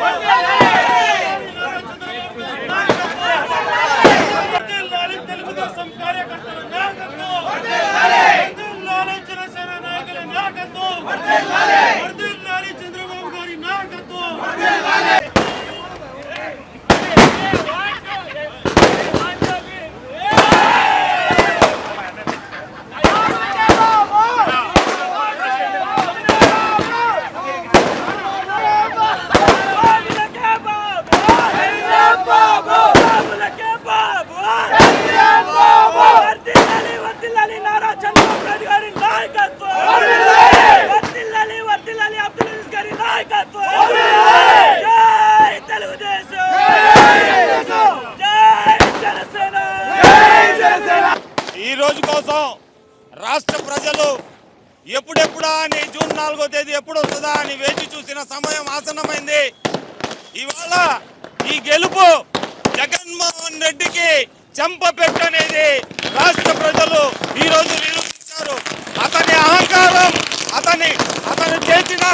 ¡Fuerte! రోజు కోసం రాష్ట్ర ప్రజలు ఎప్పుడెప్పుడా అని జూన్ నాలుగో తేదీ ఎప్పుడు వస్తుందా అని వేచి చూసిన సమయం ఆసన్నమైంది. ఇవాళ ఈ గెలుపు జగన్మోహన్ రెడ్డికి చెంప పెట్టనేది రాష్ట్ర ప్రజలు ఈ రోజు నిరూపించారు. అతని అహంకారం అతని అతను చేసిన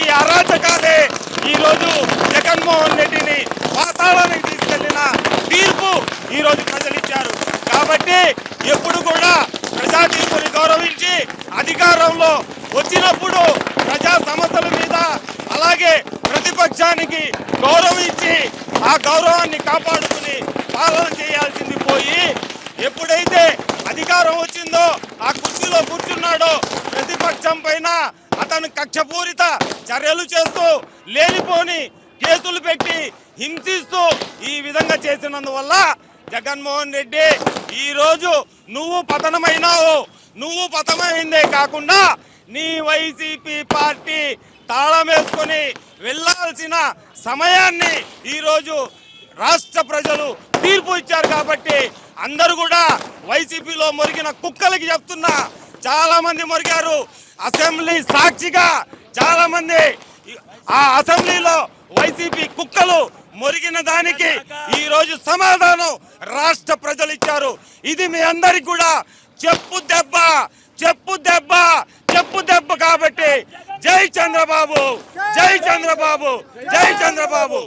ఈ అరాచకాలే ఈ రోజు జగన్మోహన్ రెడ్డిని పాతాళానికి తీసుకెళ్ళిన తీర్పు ఈ రోజు ప్రజలు ఇచ్చారు కాబట్టి ఎప్పుడు కూడా ప్రజా తీర్పుని గౌరవించి అధికారంలో వచ్చినప్పుడు ప్రజా సమస్యల మీద అలాగే ప్రతిపక్షానికి గౌరవం ఇచ్చి ఆ గౌరవాన్ని కాపాడుకుని పాలన చేయాల్సింది పోయి ఎప్పుడైతే అధికారం వచ్చిందో ఆ కుర్చీలో కూర్చున్నాడో ప్రతిపక్షం పైన అతను కక్షపూరిత చర్యలు చేస్తూ లేనిపోని కేసులు పెట్టి హింసిస్తూ ఈ విధంగా చేసినందువల్ల జగన్మోహన్ రెడ్డి ఈరోజు నువ్వు పతనమైనావు నువ్వు పతనమైందే కాకుండా నీ వైసీపీ పార్టీ తాళం వేసుకొని వెళ్ళాల్సిన సమయాన్ని ఈరోజు రాష్ట్ర ప్రజలు తీర్పు ఇచ్చారు కాబట్టి అందరూ కూడా వైసీపీలో మొరిగిన కుక్కలకి చెప్తున్నా చాలా మంది అసెంబ్లీ సాక్షిగా చాలా మంది ఆ అసెంబ్లీలో వైసీపీ కుక్కలు మొరిగిన దానికి ఈరోజు సమాధానం రాష్ట్ర ప్రజలు ఇచ్చారు. ఇది మీ అందరికి కూడా చెప్పు దెబ్బ చెప్పు దెబ్బ చెప్పు దెబ్బ కాబట్టి జై చంద్రబాబు జై చంద్రబాబు జై చంద్రబాబు